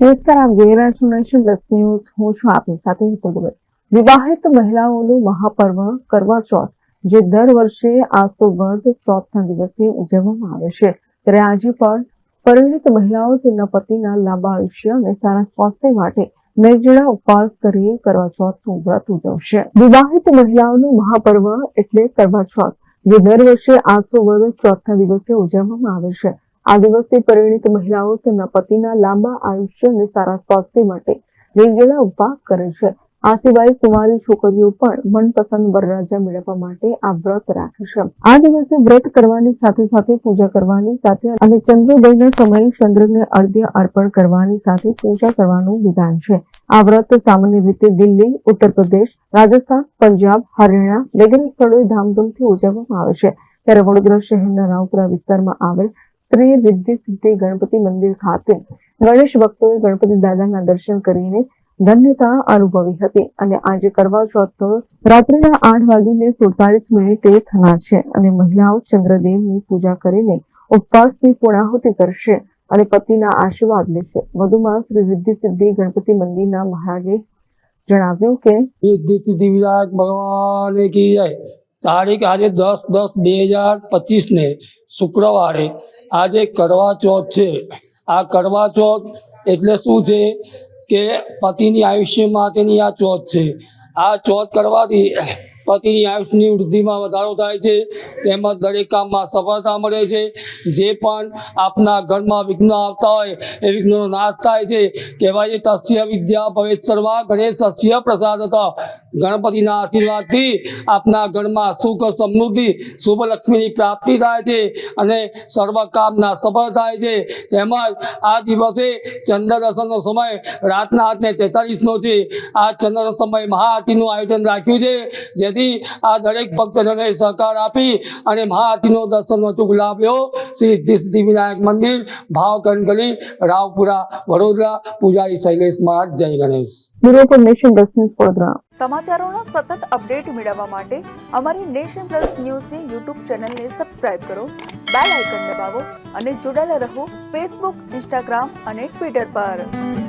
નમસ્કાર, આપ ન્યૂઝ. હું છું આપની સાથે વિવાહિત મહિલાઓનું મહાપર્વ કરવા ચોથ, જે દર વર્ષે આસો વર્ગ ચોથના દિવસે ઉજવવામાં આવે છે. ત્યારે આજે પણ પરિણિત મહિલાઓ તેમના પતિના લાંબા આયુષ્ય અને સારા સ્વાસ્થ્ય માટે નિર્જળા ઉપવાસ કરી કરવા ચોથનું વ્રત ઉજવશે. વિવાહિત મહિલાઓનું મહાપર્વ એટલે કરવા ચોથ, જે દર વર્ષે આસો વર્ગ ચોથના દિવસે ઉજવવામાં આવે છે. આ દિવસે પરિણીત મહિલાઓ તેમના પતિના લાંબા આયુષ્ય અને સારા સ્વાસ્થ્ય માટે નિર્જળા ઉપવાસ કરે છે. આ સિવાય કુંવારી છોકરીઓ પણ મનપસંદ વરરાજા મેળવવા માટે આ વ્રત રાખે છે. આ દિવસે વ્રત કરવાની સાથે સાથે પૂજા કરવાની સાથે અને ચંદ્રોદયના સમયે ચંદ્રને અર્ધ્ય અર્પણ કરવાની સાથે પૂજા કરવાનું વિધાન છે. આ વ્રત સામાન્ય રીતે દિલ્હી, ઉત્તર પ્રદેશ, રાજસ્થાન, પંજાબ, હરિયાણા વગેરે સ્થળોએ ધામધૂમથી ઉજવવામાં આવે છે. ત્યારે વડોદરા શહેરના રાવપુરા વિસ્તારમાં આવેલ શ્રી રિદ્ધિ સિદ્ધિ ગણપતિ મંદિર ખાતે ગણેશ ભક્તોએ ગણપતિ દાદાના દર્શન કરીને ધન્યતા અનુભવી હતી અને આજે કરવા ચોથનો રાત્રિના આઠ વાગીને સુડતાલીસ મિનિટે થનાર છે અને મહિલાઓ ચંદ્રદેવની પૂજા કરીને ઉપવાસની પૂર્ણાહુતિ કરશે અને પતિના આશીર્વાદ લેશે. વધુમાં શ્રી રિદ્ધિ સિદ્ધિ ગણપતિ મંદિરના મહારાજે જણાવ્યું કે રિદ્ધિ સિદ્ધિ વિનાયક ભગવાન કી જય. તારીખ આજે દસ દસ બે હજાર પચીસને શુક્રવારે આજે કરવા ચોથ છે. આ કરવા ચોથ એટલે શું છે કે પતિની આયુષ્ય માટેની આ ચોથ છે. આ ચોથ કરવાથી પતિની આયુષ્યની વૃદ્ધિમાં વધારો થાય છે. તેમજ દરેક કામમાં સફળતા મળે છે. જે પણ આપના ઘરમાં વિઘ્ન આવતા હોય, એ વિઘ્નનો નાશ થાય છે. કહેવાય છે, તસ્ય વિદ્યા ભવેત સર્વા ગણેશસ્ય પ્રસાદ ગણપતિના આશીર્વાદથી આપના ઘરમાં સુખ, સમૃદ્ધિ, શુભ લક્ષ્મીની પ્રાપ્તિ થાય છે અને સર્વ કામના સફળ થાય છે. તેમજ આ દિવસે ચંદ્ર દર્શનનો સમય રાતના આઠને તેતાલીસનો છે. આ ચંદ્ર સમય મહાઆરતીનું આયોજન રાખ્યું છે. જેથી આ દરેક ભક્તજનોએ સહકાર આપી અને મહાઆરતીનો દર્શનનો અચૂક લાભ લેવો શ્રી સિદ્ધિ વિનાયક મંદિર ભાવકન ગલી રાવપુરા વડોદરા પૂજારી શૈલેષ મહારાજ જય Ganesh. Bureau nation plus news Vadodara. સમાચારોનો સતત અપડેટ મેળવવા માટે અમારી નેશન પ્લસ ન્યૂઝની યુટ્યુબ ચેનલને સબસ્ક્રાઇબ કરો બેલ આઇકન દબાવો અને જોડાયેલા રહો ફેસબુક ઇન્સ્ટાગ્રામ અને ટ્વિટર પર.